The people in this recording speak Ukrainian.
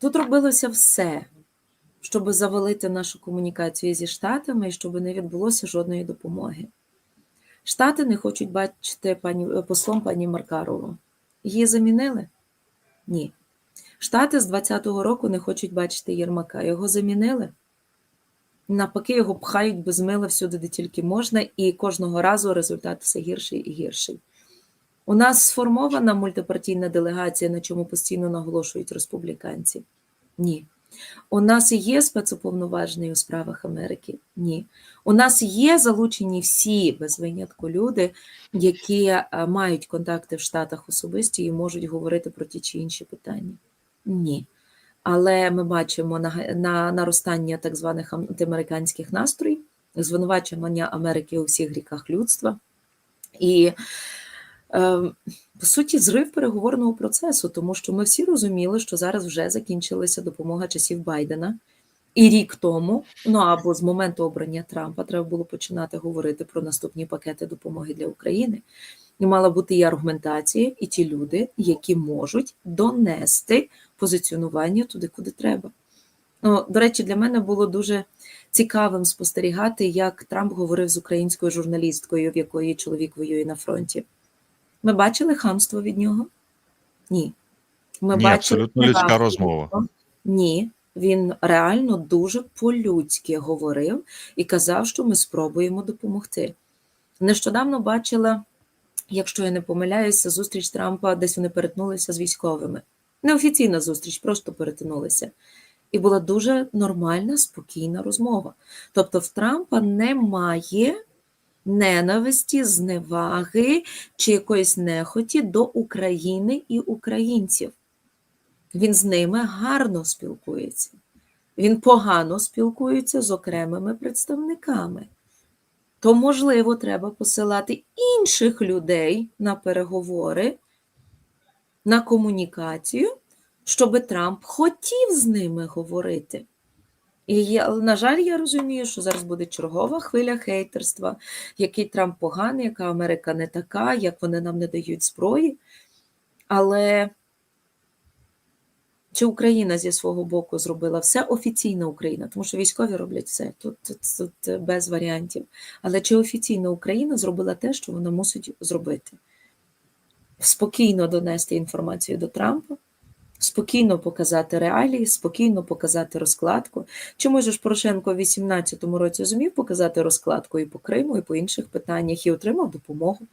Тут робилося все, щоб завалити нашу комунікацію зі Штатами і щоб не відбулося жодної допомоги. Штати не хочуть бачити пані, послом пані Маркарову. Її замінили? Ні. Штати з 20-го року не хочуть бачити Єрмака. Його замінили? Навпаки, його пхають без мила всюди, де тільки можна, і кожного разу результат все гірший і гірший. У нас сформована мультипартійна делегація, на чому постійно наголошують республіканці? Ні. У нас є спецуповноважений у справах Америки? Ні. У нас є залучені всі без винятку люди, які е, мають контакти в Штатах особисті і можуть говорити про ті чи інші питання? Ні. Але ми бачимо на, на наростання так званих антиамериканських настроїв, звинувачення Америки у всіх гріках людства. І по суті, зрив переговорного процесу, тому що ми всі розуміли, що зараз вже закінчилася допомога часів Байдена. І рік тому, ну або з моменту обрання Трампа, треба було починати говорити про наступні пакети допомоги для України. І мала бути і аргументація, і ті люди, які можуть донести позиціонування туди, куди треба. Ну, До речі, для мене було дуже цікавим спостерігати, як Трамп говорив з українською журналісткою, в якої чоловік воює на фронті. Ми бачили хамство від нього? Ні. Ми Ні, бачили абсолютно людська розмова. Ні. Він реально дуже по-людськи говорив і казав, що ми спробуємо допомогти. Нещодавно бачила, якщо я не помиляюся, зустріч Трампа, десь вони перетнулися з військовими. Неофіційна зустріч, просто перетинулися. І була дуже нормальна, спокійна розмова. Тобто, в Трампа немає ненависті, зневаги чи якоїсь нехоті до України і українців. Він з ними гарно спілкується. Він погано спілкується з окремими представниками. То, можливо, треба посилати інших людей на переговори, на комунікацію, щоб Трамп хотів з ними говорити. І на жаль, я розумію, що зараз буде чергова хвиля хейтерства, який Трамп поганий, яка Америка не така, як вони нам не дають зброї. Але чи Україна зі свого боку зробила все офіційна Україна, тому що військові роблять все тут, тут, тут без варіантів. Але чи офіційна Україна зробила те, що вона мусить зробити? Спокійно донести інформацію до Трампа, спокійно показати реалії, спокійно показати розкладку. Чому ж Порошенко в 2018 році зумів показати розкладку і по Криму, і по інших питаннях, і отримав допомогу.